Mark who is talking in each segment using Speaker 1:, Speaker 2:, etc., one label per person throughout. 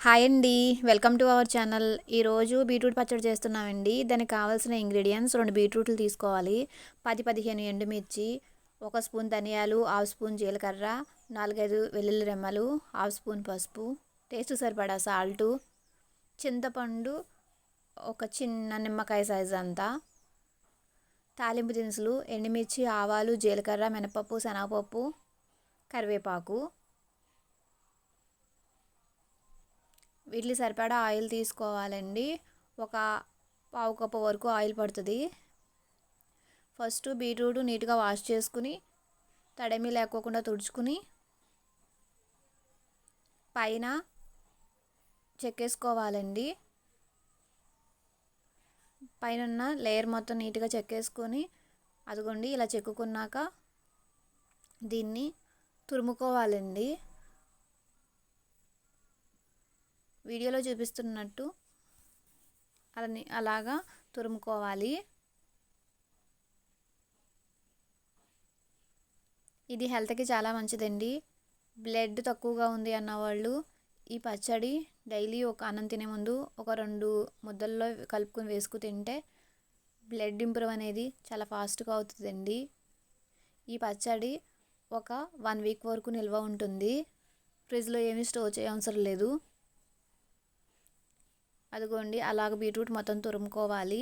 Speaker 1: Hi అండి. Welcome to our channel. ఈరోజు beetroot పచ్చడి చేస్తున్నామండి. దానికి కావాల్సిన ఇంగ్రీడియంట్స్ రెండు బీట్రూట్లు తీసుకోవాలి. పది పదిహేను ఎండుమిర్చి ఒక స్పూన్ ధనియాలు హాఫ్ స్పూన్ జీలకర్ర నాలుగైదు వెల్లుల్లి రెమ్మలు హాఫ్ స్పూన్ పసుపు టేస్ట్ సరిపడా సాల్టు చింతపండు ఒక చిన్న నిమ్మకాయ సైజ్ అంతా తాలింపు దినుసులు ఎండుమిర్చి ఆవాలు జీలకర్ర మినపప్పు శనగపప్పు కరివేపాకు వీటికి సరిపడా ఆయిల్ తీసుకోవాలండి. ఒక పావు కప్పు వరకు ఆయిల్ పడుతుంది. ఫస్ట్ బీట్రూట్ నీట్గా వాష్ చేసుకుని తడమి లేకోకుండా తుడుచుకుని పైన చెక్కేసుకోవాలండి. పైన ఉన్న లేయర్ మొత్తం నీట్గా చెక్కేసుకొని అదిగోండి ఇలా చెక్కుకున్నాక దీన్ని తురుముకోవాలండి. వీడియోలో చూపిస్తున్నట్టు అలా అలాగా తురుముకోవాలి. ఇది హెల్త్కి చాలా మంచిదండి. బ్లడ్ తక్కువగా ఉంది అన్నవాళ్ళు ఈ పచ్చడి డైలీ ఒక అన్నం తినే ముందు ఒక రెండు ముద్దల్లో కలుపుకొని వేసుకు తింటే బ్లడ్ ఇంప్రూవ్ అనేది చాలా ఫాస్ట్గా అవుతుందండి. ఈ పచ్చడి ఒక వన్ వీక్ వరకు నిల్వ ఉంటుంది. ఫ్రిడ్జ్లో ఏమీ స్టోర్ చేయవసరం లేదు. అదిగోండి అలాగ బీట్రూట్ మొత్తం తురుముకోవాలి.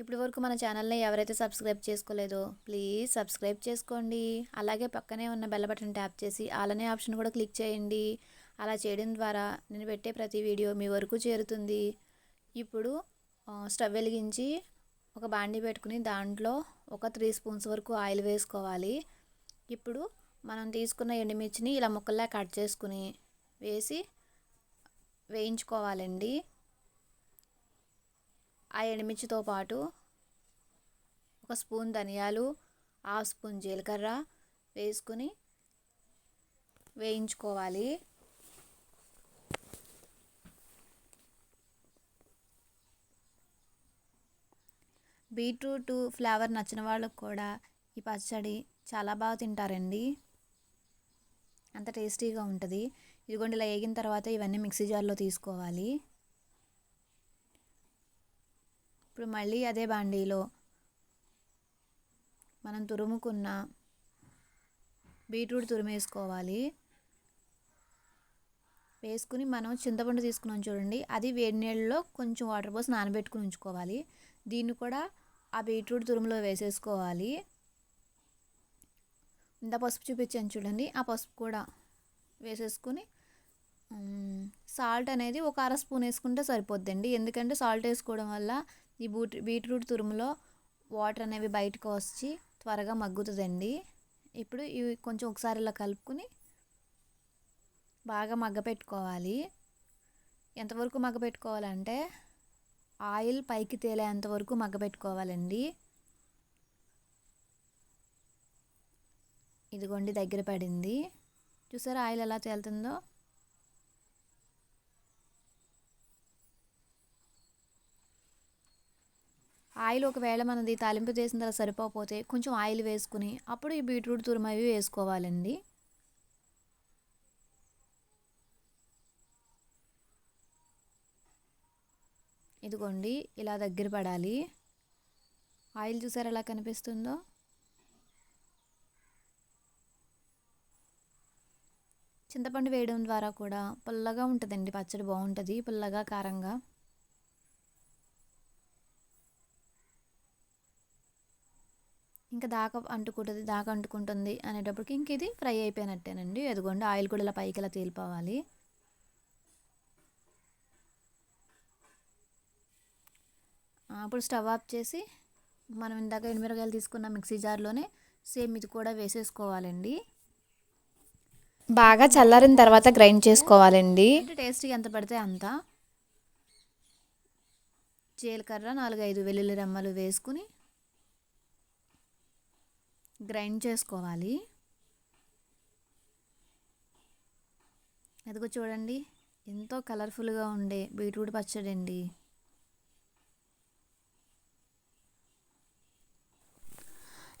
Speaker 1: ఇప్పటి వరకు మన ఛానల్ని ఎవరైతే సబ్స్క్రైబ్ చేసుకోలేదో ప్లీజ్ సబ్స్క్రైబ్ చేసుకోండి. అలాగే పక్కనే ఉన్న బెల్ బటన్ ట్యాప్ చేసి అలానే ఆప్షన్ కూడా క్లిక్ చేయండి. అలా చేయడం ద్వారా నేను పెట్టే ప్రతి వీడియో మీ వరకు చేరుతుంది. ఇప్పుడు స్టవ్ వెలిగించి ఒక బాండీ పెట్టుకుని దాంట్లో ఒక త్రీ స్పూన్స్ వరకు ఆయిల్ వేసుకోవాలి. ఇప్పుడు మనం తీసుకున్న ఎండుమిర్చిని ఇలా ముక్కల్లా కట్ చేసుకుని వేసి వేయించుకోవాలండి. ఆ ఎండుమిర్చితో పాటు ఒక స్పూన్ ధనియాలు హాఫ్ స్పూన్ జీలకర్ర వేసుకుని వేయించుకోవాలి. బీట్రూట్ ఫ్లేవర్ నచ్చిన వాళ్ళకు కూడా ఈ పచ్చడి చాలా బాగా తింటారండి. అంత టేస్టీగా ఉంటుంది. ఇదిగోండి ఇలా వేగిన తర్వాత ఇవన్నీ మిక్సీ జార్లో తీసుకోవాలి. ఇప్పుడు మళ్ళీ అదే బాండీలో మనం తురుముకున్న బీట్రూట్ తురిమేసుకోవాలి. వేసుకుని మనం చింతపండు తీసుకున్నాం చూడండి అది వేడి నీళ్ళలో కొంచెం వాటర్ పోసి నానబెట్టుకుని ఉంచుకోవాలి. దీన్ని కూడా ఆ బీట్రూట్ తురుములో వేసేసుకోవాలి. ఇంత పసుపు చూపించాను చూడండి ఆ పసుపు కూడా వేసేసుకుని సాల్ట్ అనేది ఒక అర స్పూన్ వేసుకుంటే సరిపోద్దండి. ఎందుకంటే సాల్ట్ వేసుకోవడం వల్ల ఈ బూట్ బీట్రూట్ తురుములో వాటర్ అనేవి బయటకు వచ్చి త్వరగా మగ్గుతుందండి. ఇప్పుడు ఇవి కొంచెం ఒకసారి ఇలా కలుపుకుని బాగా మగ్గ పెట్టుకోవాలి ఎంతవరకు మగ్గ పెట్టుకోవాలంటే ఆయిల్ పైకి తేలేంత వరకు మగ్గ పెట్టుకోవాలండి ఇదిగోండి దగ్గర పడింది. చూసారా ఆయిల్ ఎలా తేలుతుందో? ఆయిల్ ఒకవేళ మనది తాలింపు చేసిన తర్వాత సరిపోతే కొంచెం ఆయిల్ వేసుకుని అప్పుడు ఈ బీట్రూట్ తురుమవి వేసుకోవాలండి. ఇదిగోండి ఇలా దగ్గర పడాలి. ఆయిల్ చూసారు ఎలా కనిపిస్తుందో? చింతపండు వేయడం ద్వారా కూడా పుల్లగా ఉంటుందండి పచ్చడి బాగుంటుంది పుల్లగా కారంగా. ఇంకా దాకా అంటుకుంటుంది దాకా అంటుకుంటుంది అనేటప్పటికి ఇంక ఇది ఫ్రై అయిపోయినట్టేనండి. ఎదుగోండి ఆయిల్ కూడా ఇలా పైకి ఇలా తేలిపోవాలి. అప్పుడు స్టవ్ ఆఫ్ చేసి మనం ఇందాక ఎండుమిరకాయలు తీసుకున్న మిక్సీ జార్లోనే సేమ్ ఇది కూడా వేసేసుకోవాలండి. బాగా చల్లారిన తర్వాత గ్రైండ్ చేసుకోవాలండి. టేస్ట్ ఎంత పడితే అంత? జీలకర్ర నాలుగైదు వెల్లుల్లి రెమ్మలు వేసుకుని గ్రైండ్ చేసుకోవాలి. అదిగో చూడండి ఎంతో కలర్ఫుల్గా ఉండే బీట్రూట్ పచ్చడి అండి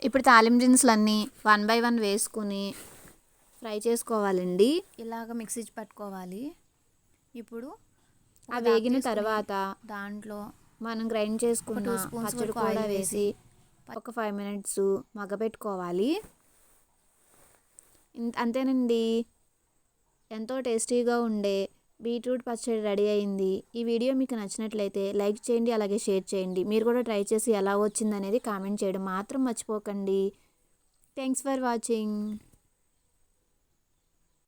Speaker 1: ఇప్పుడు తాలింపు దినుసులన్నీ వన్ బై వన్ వేసుకుని ఫ్రై చేసుకోవాలండి. ఇలాగ మిక్సీ పట్టుకోవాలి. ఇప్పుడు ఆ వేగిన తర్వాత
Speaker 2: దాంట్లో
Speaker 1: మనం గ్రైండ్ చేసుకున్న పచ్చడి
Speaker 2: వరకు
Speaker 1: కూడా వేసి ఒక ఫైవ్ మినిట్స్ మగ్గపెట్టుకోవాలి. అంతేనండి. ఎంతో టేస్టీగా ఉండే బీట్రూట్ పచ్చడి రెడీ అయింది. ఈ వీడియో మీకు నచ్చినట్లయితే లైక్ చేయండి అలాగే షేర్ చేయండి. మీరు కూడా ట్రై చేసి ఎలా వచ్చిందనేది కామెంట్ చేయడం మాత్రం మర్చిపోకండి. Thanks for watching.